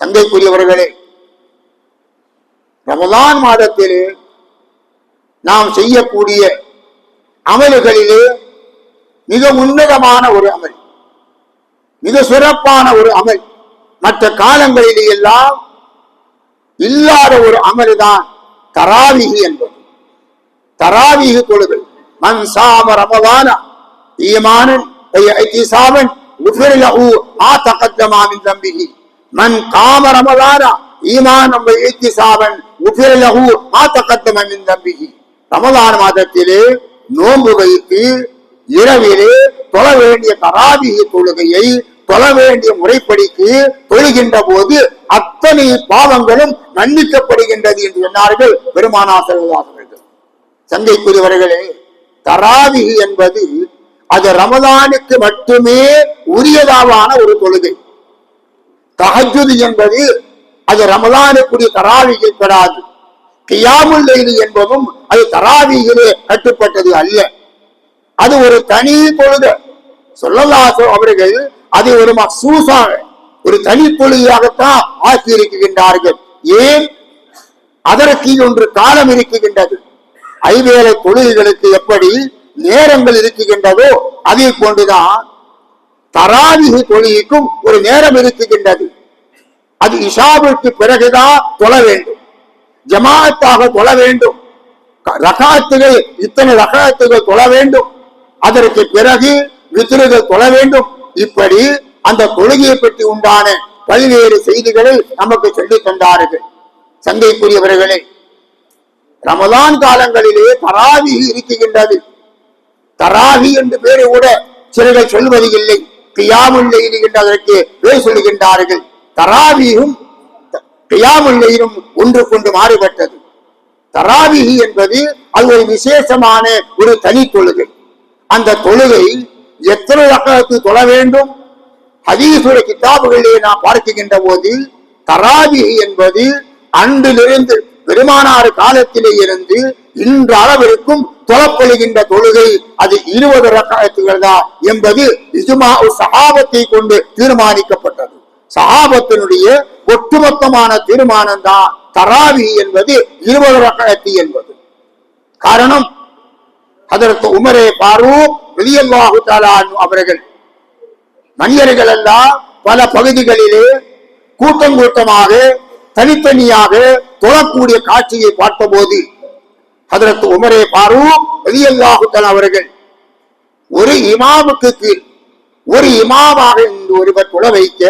சந்தைக்குரியவர்களே ரமதான் மாதத்தில் நாம் செய்யக்கூடிய அமல்களிலே மிக உன்னதமான ஒரு அமல் மிக சிறப்பான ஒரு அமல் மற்ற காலங்களிலே எல்லாம் இல்லாத ஒரு அமல் தான் தராவிகி என்பது. தராவிகி தொழுகை மண் சாம ரமதான ஈமானன் ஐ சாமன் உஃபிர்லஹு ஆ தகத்தமா தம்பிகி மண் காம ரமதானா ஈமானம் சாவன் உபிரலகு மாத்தக்கத்து மண்ணின் நம்பிக்கை ரமதான மாதத்திலே நோன்பு வைத்து இரவிலே தொழ வேண்டிய தராபிகி தொழுகையை தொழ வேண்டிய முறைப்படிக்கு தொழுகின்ற போது அத்தனை பாவங்களும் மன்னிக்கப்படுகின்றது என்று சொன்னார்கள் பெருமானாசர்கள் சங்கைக்குரியவர்களே தராதிகி என்பது அது ரமதானுக்கு மட்டுமே உரியதாவான ஒரு தொழுகை. தஹஜுது என்பது அது ரமதானுக்குரிய தராவிகில் பெறாது கியாமுல் லைலி என்பதும் அது தராவிகிலே கட்டுப்பட்டது அல்ல. அது ஒரு தனி பொழுது. சொல்லலாசோ அவர்கள் அதை ஒரு மசூசாக ஒரு தனி பொழுதியாகத்தான் ஆக்கி ஏன்? அதற்கு ஒன்று காலம் இருக்குகின்றது ஐவேளை தொழுகைகளுக்கு எப்படி நேரங்கள் இருக்குகின்றதோ அதே போன்றுதான் தராவிகி தொழுகைக்கும் ஒரு நேரம் இருக்குகின்றது அது இஷாவிற்கு பிறகுதான் தொழ வேண்டும். ஜமாத்தாக தொழ வேண்டும். ரகாத்துகள் இத்தனை ரகாத்துகள் தொழ வேண்டும். அதற்கு பிறகு வித்திருகள் தொழ வேண்டும். இப்படி அந்த தொழுகையை பற்றி உண்டான பல்வேறு செய்திகளை நமக்கு சொல்லி தந்தார்கள். சந்தைக்குரியவர்களே ரமதான் காலங்களிலே தராவி இருக்குகின்றது தராவி என்று பேரை கூட சிலர்கள் சொல்வது இல்லை கியாமுல்லை இருக்கின்றதற்கு பேர் சொல்லுகின்றார்கள் தராவியும் கியாமுல்லையும் ஒன்று கொண்டு மாறுபட்டது. தராவிஹி என்பது அது ஒரு விசேஷமான ஒரு தனி தொழுகை. அந்த தொழுகை எத்தனை ரகத்து தொழ வேண்டும்? ஹதீசுடைய கிதாபுகளிலே நாம் பார்க்கின்ற போது தராவி என்பது அன்றிலிருந்து பெருமானாறு காலத்திலே இருந்து இன்று அளவிற்கும் தொழப்படுகின்ற தொழுகை. அது இருபது ரகத்துகள் தான் என்பது இஜுமா சகாபத்தை கொண்டு தீர்மானிக்க சகாபத்தினுடைய ஒட்டுமொத்தமான தீர்மானம் தான் தராவி என்பது இருபது ரகத்து என்பது. காரணம் அதற்கு உமரே பாரூக் வெளியல்லாஹு அவர்கள் மனிதர்கள் எல்லாம் பல பகுதிகளிலே கூட்டம் கூட்டமாக தனித்தனியாக தொழக்கூடிய காட்சியை பார்த்தபோது அதற்கு உமரே பாரூக் வெளியல்லாஹு அவர்கள் ஒரு இமாமுக்கு கீழ் ஒரு இமாமாக இருந்து ஒருவர் தொலை வைக்க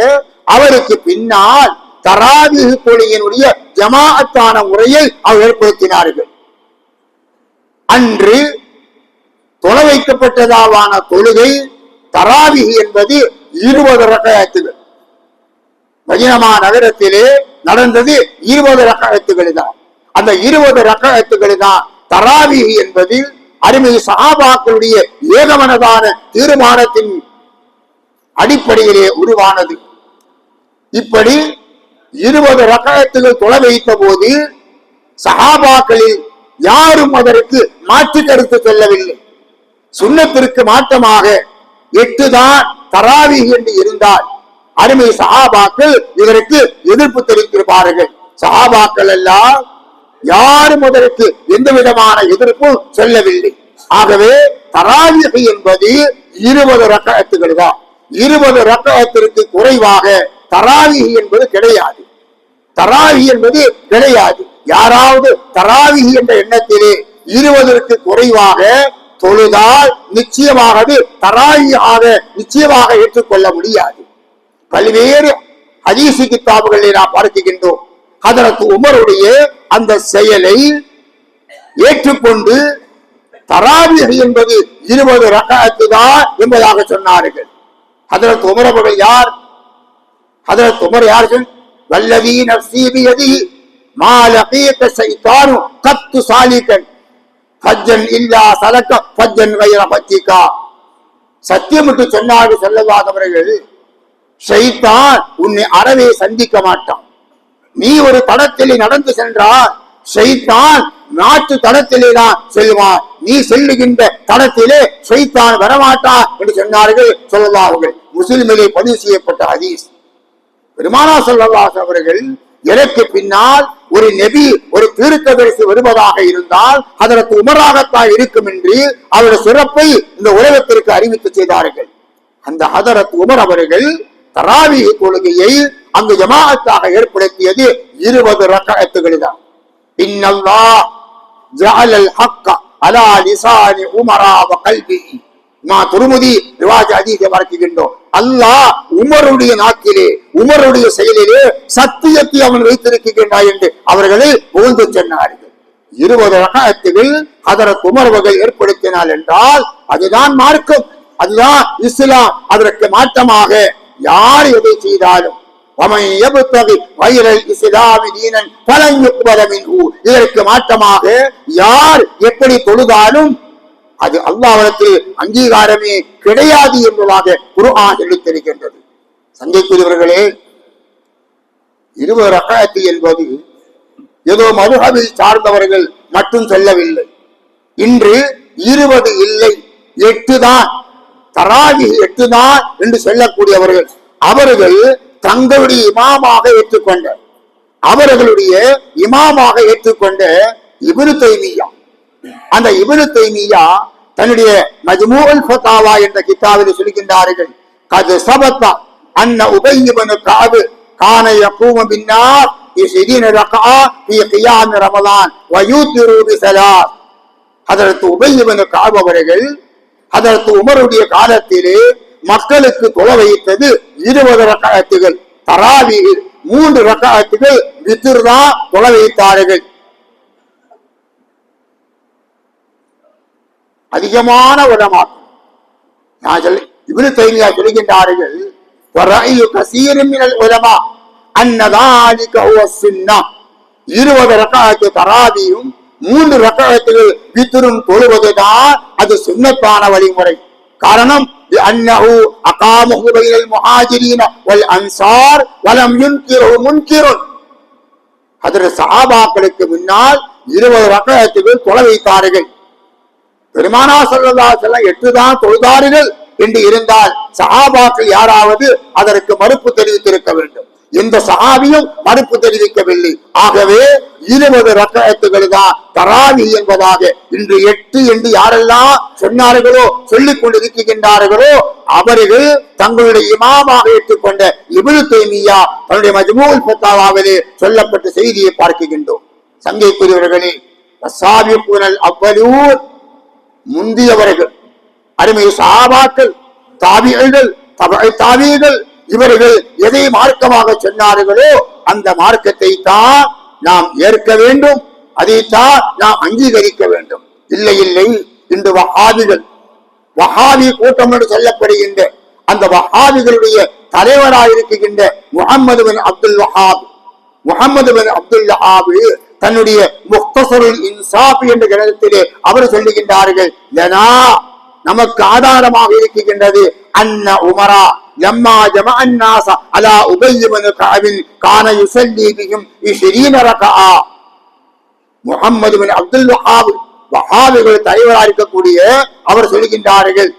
அவருக்கு பின்னால் தராவிஹ் தொழியினுடைய ஜமாஅத்தான முறையை அவர் ஏற்படுத்தினார்கள். அன்று தொலை வைக்கப்பட்டதாவான தொழுகை தராவிகி என்பது இருபது ரகத்துகள் மதினமா நகரத்திலே நடந்தது இருபது ரகத்துகள் தான் அந்த இருபது ரகத்துகள் தான் தராவிகி என்பது அருமை சஹாபாக்களுடைய ஏகமனதான தீர்மானத்தின் அடிப்படையிலே உருவானது. இப்படி இருபது ரகத்துகள் தொலை வைத்த போது சஹாபாக்களில் யாரும் அதற்கு மாற்று கருத்து சொல்லவில்லை. சுண்ணத்திற்கு மாற்றமாக எட்டு தான் தராவி என்று இருந்தால் அருமை சஹாபாக்கள் இதற்கு எதிர்ப்பு தெரிவித்திருப்பார்கள். சஹாபாக்கள் எல்லாம் யாரும் அதற்கு எந்த விதமான எதிர்ப்பும் சொல்லவில்லை. ஆகவே தராவிகை என்பது இருபது ரக்கத்துகள் தான். இருபது ரக்கத்திற்கு குறைவாக தராவிகி என்பது கிடையாது. தராவி என்பது கிடையாது. யாராவது தராவி என்ற எண்ணத்திலே இருபதற்கு குறைவாக தொழுதால் நிச்சயமாக அது தராவியாக நிச்சயமாக ஏற்றுக்கொள்ள முடியாது. பல்வேறு அதிசி கித்தாபுகளை நாம் பார்க்கின்றோம். அதற்கு உமருடைய அந்த செயலை ஏற்றுக்கொண்டு தராவிகை என்பது இருபது ரகத்து தான் என்பதாக சொன்னார்கள். அதற்கு உமரவர்கள் யார்? அதற்கு உமர் யார் சொல் வல்லதி நப்சி பியதி மா கத்து சாலிகன் ஃபஜ்ஜன் இல்லா சலக்க ஃபஜ்ஜன் வைர பத்திகா சத்தியம் என்று சொன்னார்கள் செல்லவாதவர்கள் ஷைத்தான் உன்னை அறவே சந்திக்க மாட்டான். நீ ஒரு தடத்திலே நடந்து சென்றால் ஷைத்தான் நாட்டு தடத்திலே தான் செல்வான். நீ செல்லுகின்ற தடத்திலே ஷைத்தான் வரமாட்டான் என்று சொன்னார்கள் சொல்லலார்கள் முஸ்லிமிலே பதிவு செய்யப்பட்ட ஹதீஸ். பெருமானா சொல்லவாஸ் அவர்கள் எனக்கு பின்னால் ஒரு நெபி ஒரு தீர்க்கதரிசி வருவதாக இருந்தால் அதற்கு உமராகத்தான் இருக்கும் என்று அவருடைய சிறப்பை இந்த உலகத்திற்கு அறிவித்து செய்தார்கள். அந்த ஹதரத் உமர் அவர்கள் தராவி கொள்கையை அங்கு ஜமாஅத்தாக ஏற்படுத்தியது இருபது ரகத்துகள் தான். இன்னல்லா ஜஅலல் ஹக்கா அலா லிசானி உமரா வ கல்பிஹி மா துருமுதி ரிவாஜ் அதீதை பார்க்கின்றோம் அல்லாஹ் உமருடைய நாக்கிலே உமருடைய செயலிலே சத்தியத்தை அவன் வைத்திருக்கின்றான் என்று அவர்களை புகழ்ந்து சொன்னார்கள். இருபது ரகத்தில் அதற்கு உமர்வுகள் ஏற்படுத்தினாள் என்றால் அதுதான் மார்க்கம். அதுதான் இஸ்லாம். அதற்கு மாற்றமாக யார் எதை செய்தாலும் இதற்கு மாற்றமாக யார் எப்படி தொழுதாலும் அது அல்லாவிடத்தில் அங்கீகாரமே கிடையாது என்பதாக குர்ஆன் சொல்லித்தருகின்றது சங்கைக்குரியவர்களே இருபது ரக்காயத்து என்பது ஏதோ மதுகவில் சார்ந்தவர்கள் மட்டும் சொல்லவில்லை. இன்று இருபது இல்லை எட்டு தான். தராவி எட்டு தான் என்று சொல்லக்கூடியவர்கள் அவர்கள் தங்களுடைய இமாமாக ஏற்றுக்கொண்ட அவர்களுடைய இமாமாக ஏற்றுக்கொண்ட இவரு தைமியா அந்த இபனு தைமியா தன்னுடைய மஜ்மூல் ஃபதாவா என்ற கித்தாவில் சொல்கின்றார்கள் கது சபத்தா அன்ன உபையிபனு காது கான யகூம பின்னார் யுசிதீன ரகா ஃபி கியாம் ரமலான் வயூத்திரு பிஸலாத் ஹதரத் உபையிபனு காபு அவர்கள் ஹதரத் உமருடைய காலத்திலே மக்களுக்கு தொலை வைத்தது இருபது ரக்காயத்துகள் தராவிகள் மூன்று ரக்காயத்துகள் வித்திர்தான் தொலை வைத்தார்கள். அதிகமான உலமாக்கும் நான் சொல்லி இவரு தைரியா சொல்கின்றார்கள் உலமா அன்னதாலிக சுன்னா. இருபது ரக்காயத்து தராதியும் மூன்று ரக்காயத்துகள் வித்துரும் தொழுவதுதான் அது சுண்ணத்தான வழிமுறை. காரணம் அன்னஹு அகாமுஹு பைனல் முஹாஜிரீன வல் அன்சார் வலம் யுன்கிரு முன்கிருன். அதில் சஹாபாக்களுக்கு முன்னால் இருபது ரக்காயத்துகள் தொலை வைத்தார்கள். பெருமானா சொல்லதா செல்ல எட்டு தான் என்று இருந்தால் சஹாபாக்கள் யாராவது அதற்கு மறுப்பு தெரிவித்திருக்க வேண்டும். எந்த சகாவியும் மறுப்பு தெரிவிக்கவில்லை. ஆகவே இருபது ரக்கத்துகள் தான் தராவி என்பதாக இன்று எட்டு என்று யாரெல்லாம் சொன்னார்களோ சொல்லிக் கொண்டிருக்கின்றார்களோ அவர்கள் தங்களுடைய இமாமாக ஏற்றுக்கொண்ட இபுல் தேமியா தன்னுடைய மஜ்மூல் பத்தாவாவிலே சொல்லப்பட்ட செய்தியை பார்க்கின்றோம். சங்கைக்குரியவர்களே சாபிப்புனல் அவ்வலூர் முந்தியவர்கள். அருமை சாபாக்கள் தாபிகள் தாவியர்கள் இவர்கள் எதை மார்க்கமாக சொன்னார்களோ அந்த மார்க்கத்தை தான் நாம் ஏற்க வேண்டும். அதைத்தான் நாம் அங்கீகரிக்க வேண்டும். இல்லை இல்லை இன்று வஹாபிகள் வஹாபி கூட்டம் என்று சொல்லப்படுகின்ற அந்த வஹாபிகளுடைய தலைவராக இருக்கின்ற முகமது பின் அப்துல் வஹாப் முகமது பின் அப்துல் வஹாபு தன்னுடைய முக்தசருள் இன்சாப் என்ற கிரகத்திலே அவர் சொல்லுகின்றார்கள் லனா நமக்கு ஆதாரமாக இருக்கின்றது அன்ன உமரா லம்மா ஜம அன்னாச அலா உபய்யபனு காவின் கான யுசல்லி பிஹிம் இஷ்ரீன முகம்மது பின் அப்துல் வஹாப் வஹாபிகள் தலைவராக இருக்கக்கூடிய அவர் சொல்கின்றார்கள்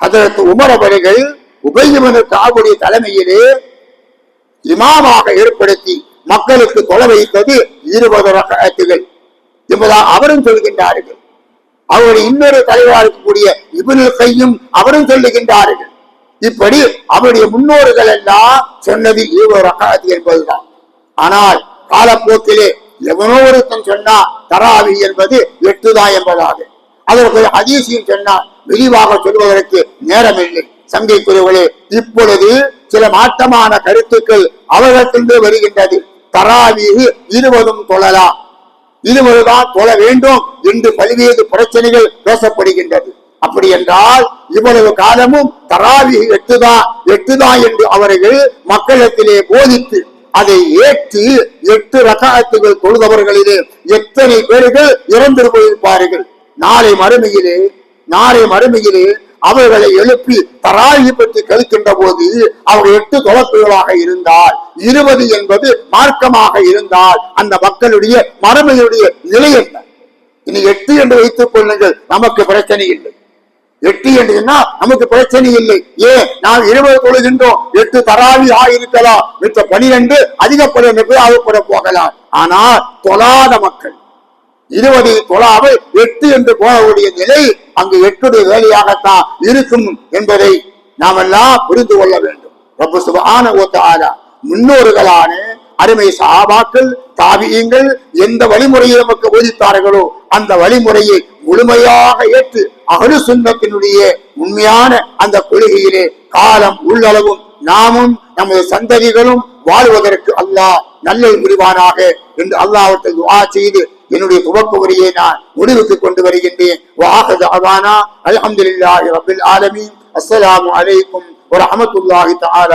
அதற்கு உமர் அவர்கள் உபய்யபனு காவுடைய தலைமையிலே இமாமாக ஏற்படுத்தி மக்களுக்கு கொலை வைத்தது இருபது ரகத்துகள் என்பதா அவரும் சொல்கின்றார்கள். அவருடைய இன்னொரு தலைவராக இருக்கக்கூடிய இபுல் கையும் அவரும் சொல்லுகின்றார்கள். இப்படி அவருடைய முன்னோர்கள் எல்லாம் சொன்னது இருபது ரகத்து என்பதுதான். ஆனால் காலப்போக்கிலே எவனோ ஒருத்தன் சொன்னா தராவி என்பது எட்டுதான் என்பதாக. அதற்கு ஒரு சொன்னால் விரிவாக சொல்வதற்கு நேரமில்லை. சங்கைக்குரியவர்களே இப்பொழுது சில மாற்றமான கருத்துக்கள் அவர்களிருந்து வருகின்றது. தராவீகு இருவதும் தொழலாம் இருவதுதான் தொழ வேண்டும் என்று பல்வேறு பிரச்சனைகள் பேசப்படுகின்றது. அப்படி என்றால் இவ்வளவு காலமும் தராவி எட்டுதான் எட்டுதான் என்று அவர்கள் மக்களிடத்திலே போதித்து அதை ஏற்று எட்டு ரகாத்துகள் தொழுதவர்களிலே எத்தனை பேர்கள் இறந்து போயிருப்பார்கள் நாளை மறுமையிலே நாளை மறுமையிலே அவர்களை எழுப்பி தராயி பற்றி கழிக்கின்ற போது அவர் எட்டு தொலைத்துகளாக இருந்தால் இருபது என்பது மார்க்கமாக இருந்தால் அந்த மக்களுடைய மரபையுடைய நிலை என்ன? இனி எட்டு என்று வைத்துக் கொள்ளுங்கள் நமக்கு பிரச்சனை இல்லை. எட்டு என்று சொன்னா நமக்கு பிரச்சனை இல்லை. ஏன்? நாம் இருபது தொழுகின்றோம் எட்டு தராவி ஆயிருக்கலாம் மித்த பனிரெண்டு அதிகப்பட ஆகப்பட போகலாம். ஆனால் தொழாத மக்கள் இருபது தொழாவை எட்டு என்று போகக்கூடிய நிலை அங்கு எட்டுடைய வேலையாகத்தான் இருக்கும் என்பதை நாம் எல்லாம் புரிந்து கொள்ள வேண்டும். ரப்ப சுபஹான ஆலா முன்னோர்களான அருமை சாபாக்கள் தாவியங்கள் எந்த வழிமுறையை நமக்கு போதித்தார்களோ அந்த வழிமுறையை முழுமையாக ஏற்று அகடு சுண்ணத்தினுடைய உண்மையான அந்த கொள்கையிலே காலம் உள்ளளவும் நாமும் நமது சந்ததிகளும் வாழ்வதற்கு அல்லாஹ் நல்ல முடிவானாக என்று அல்லாஹத்தை துவா செய்து என்னுடைய துவக்க உரையை நான் முடிவுக்கு கொண்டு வருகின்றேன். வாஹது அவானா அலமதுல்லாஹி ரபில் ஆலமி அஸ்ஸலாமு அலைக்கும் வரஹ்மத்துல்லாஹி தஆலா.